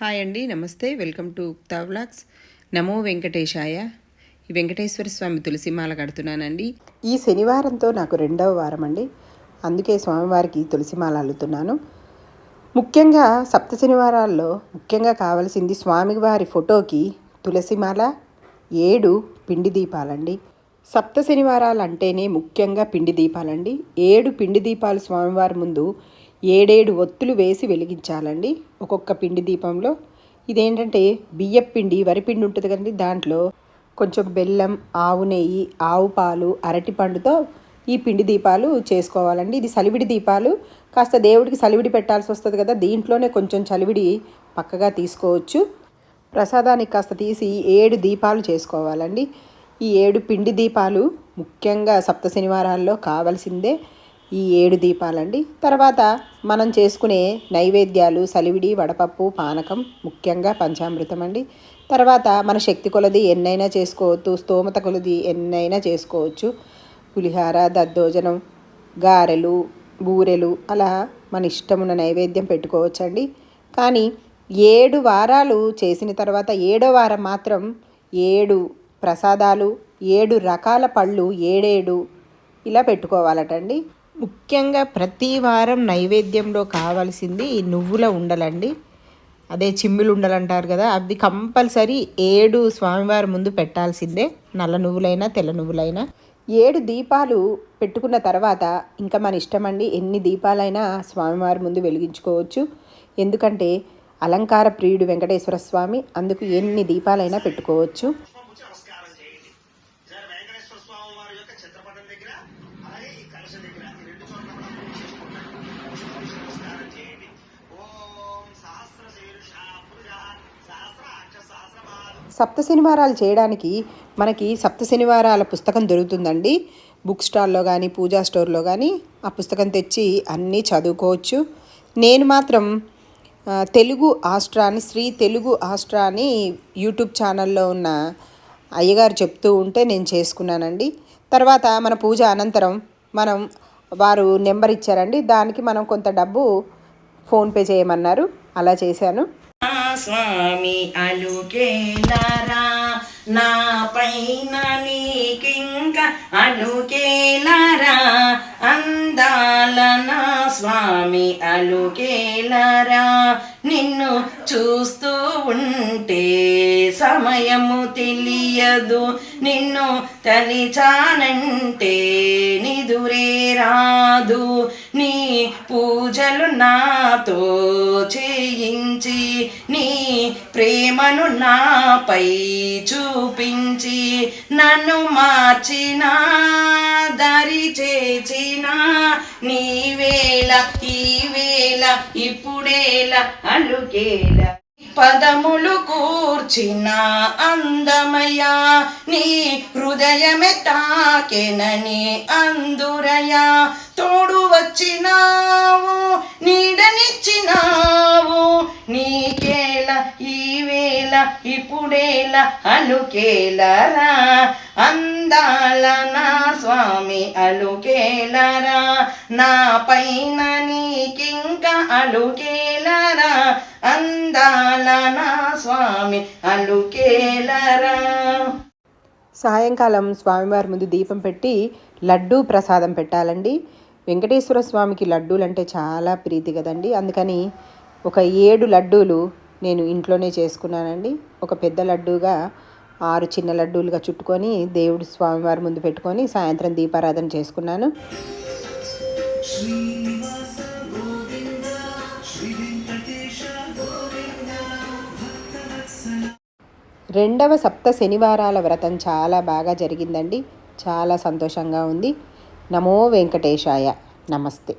Hi అండి నమస్తే welcome to ఉక్తా vlogs నమో వెంకటేశాయ ఈ వెంకటేశ్వర స్వామి తులసిమాల కడుతున్నానండి ఈ శనివారంతో నాకు రెండవ వారం అండి. అందుకే స్వామివారికి తులసిమాల అల్లుతున్నాను. ముఖ్యంగా సప్త శనివారాల్లో ముఖ్యంగా కావలసింది స్వామివారి ఫోటోకి తులసిమాల ఏడు పిండి దీపాలండి. సప్త శనివారాలు అంటేనే ముఖ్యంగా పిండి దీపాలండి. ఏడు పిండి దీపాలు స్వామివారి ముందు ఏడేడు ఒత్తులు వేసి వెలిగించాలండి. ఒక్కొక్క పిండి దీపంలో. ఇదేంటంటే బియ్యం పిండి వరిపిండి ఉంటుంది కదండి దాంట్లో. కొంచెం బెల్లం ఆవు నెయ్యి ఆవు పాలు అరటి పండుతో ఈ పిండి దీపాలు చేసుకోవాలండి. ఇది సలివిడి దీపాలు. కాస్త దేవుడికి సలివిడి పెట్టాల్సి వస్తుంది కదా దీంట్లోనే కొంచెం చలివిడి పక్కగా తీసుకోవచ్చు. ప్రసాదానికి కాస్త తీసి ఏడు దీపాలు చేసుకోవాలండి. ఈ ఏడు పిండి దీపాలు ముఖ్యంగా సప్త శనివారాల్లో కావలసిందే. ఈ ఏడు దీపాలండి. తర్వాత మనం చేసుకునే నైవేద్యాలు సలివిడి వడపప్పు పానకం ముఖ్యంగా పంచామృతం అండి. తర్వాత మన శక్తి కొలది ఎన్నైనా చేసుకోవచ్చు స్తోమత కొలది ఎన్నైనా చేసుకోవచ్చు. పులిహార దద్దోజనం గారెలు బూరెలు అలా మన ఇష్టమున్న నైవేద్యం పెట్టుకోవచ్చండి. కానీ ఏడు వారాలు చేసిన తర్వాత ఏడో వారం మాత్రం ఏడు ప్రసాదాలు ఏడు రకాల పళ్ళు ఏడేడు ఇలా పెట్టుకోవాలటండి. ముఖ్యంగా ప్రతి వారం నైవేద్యంలో కావాల్సింది ఈ నువ్వుల ఉండలండి. అదే చిమ్మిలు ఉండలు అంటారు కదా అవి కంపల్సరీ ఏడు స్వామివారి ముందు పెట్టాల్సిందే. నల్ల నువ్వులైనా తెల్ల నువ్వులైనా. ఏడు దీపాలు పెట్టుకున్న తర్వాత ఇంకా మన ఇష్టమండి ఎన్ని దీపాలైనా స్వామివారి ముందు వెలిగించుకోవచ్చు. ఎందుకంటే అలంకార ప్రియుడు వెంకటేశ్వర స్వామి అందుకు ఎన్ని దీపాలైనా పెట్టుకోవచ్చు. సప్త శనివారాలు చేయడానికి మనకి సప్త శనివారాల పుస్తకం దొరుకుతుందండి. బుక్ స్టాల్లో కానీ పూజా స్టోర్లో కానీ ఆ పుస్తకం తెచ్చి అన్నీ చదువుకోవచ్చు. నేను మాత్రం తెలుగు ఆస్ట్రా అని శ్రీ తెలుగు ఆస్ట్రా అని యూట్యూబ్ ఛానల్లో ఉన్న అయ్యగారు చెప్తూ ఉంటే నేను చేసుకున్నానండి. తర్వాత మన పూజ అనంతరం మనం వారు నెంబర్ ఇచ్చారండి. దానికి మనం కొంత డబ్బు ఫోన్పే చేయమన్నారు. అలా చేశాను. స్వామి అలుకేలరా నా పైన నీకింక అలుకేలరా స్వామి అలుగేలరా నిన్ను చూస్తూ ఉంటే సమయము తెలియదు. నిన్ను తలిచానంటే నిదురే రాదు. నీ పూజలు నాతో చేయించి ప్రేమను నాపై చూపించి నన్ను మార్చిన దారి చేచిన నీ ఈవేళ ఈ వేళ ఇప్పుడేల అలుకేల పదములు కూర్చిన అందమయ్యా నీ హృదయమే తాకెనని అందురయా తోడు వచ్చినావు నీడనిచ్చిన ఇప్పుడేల అలుకేలరా అందాల నా స్వామి అలుకేలరా నా పైన నీకింక అలుకేలరా అందాల నా స్వామి అలుకేలరా సాయంకాలం స్వామివారి ముందు దీపం పెట్టి లడ్డూ ప్రసాదం పెట్టాలండి. వెంకటేశ్వర స్వామికి లడ్డూలు అంటే చాలా ప్రీతి కదండి. అందుకని ఒక ఏడు లడ్డూలు నేను ఇంట్లోనే చేసుకున్నానండి. ఒక పెద్ద లడ్డూగా ఆరు చిన్న లడ్డూలుగా చుట్టుకొని దేవుడు స్వామివారి ముందు పెట్టుకొని సాయంత్రం దీపారాధన చేసుకున్నాను. రెండవ సప్త శనివారాల వ్రతం చాలా బాగా జరిగిందండి. చాలా సంతోషంగా ఉంది. నమో వెంకటేశాయ. నమస్తే.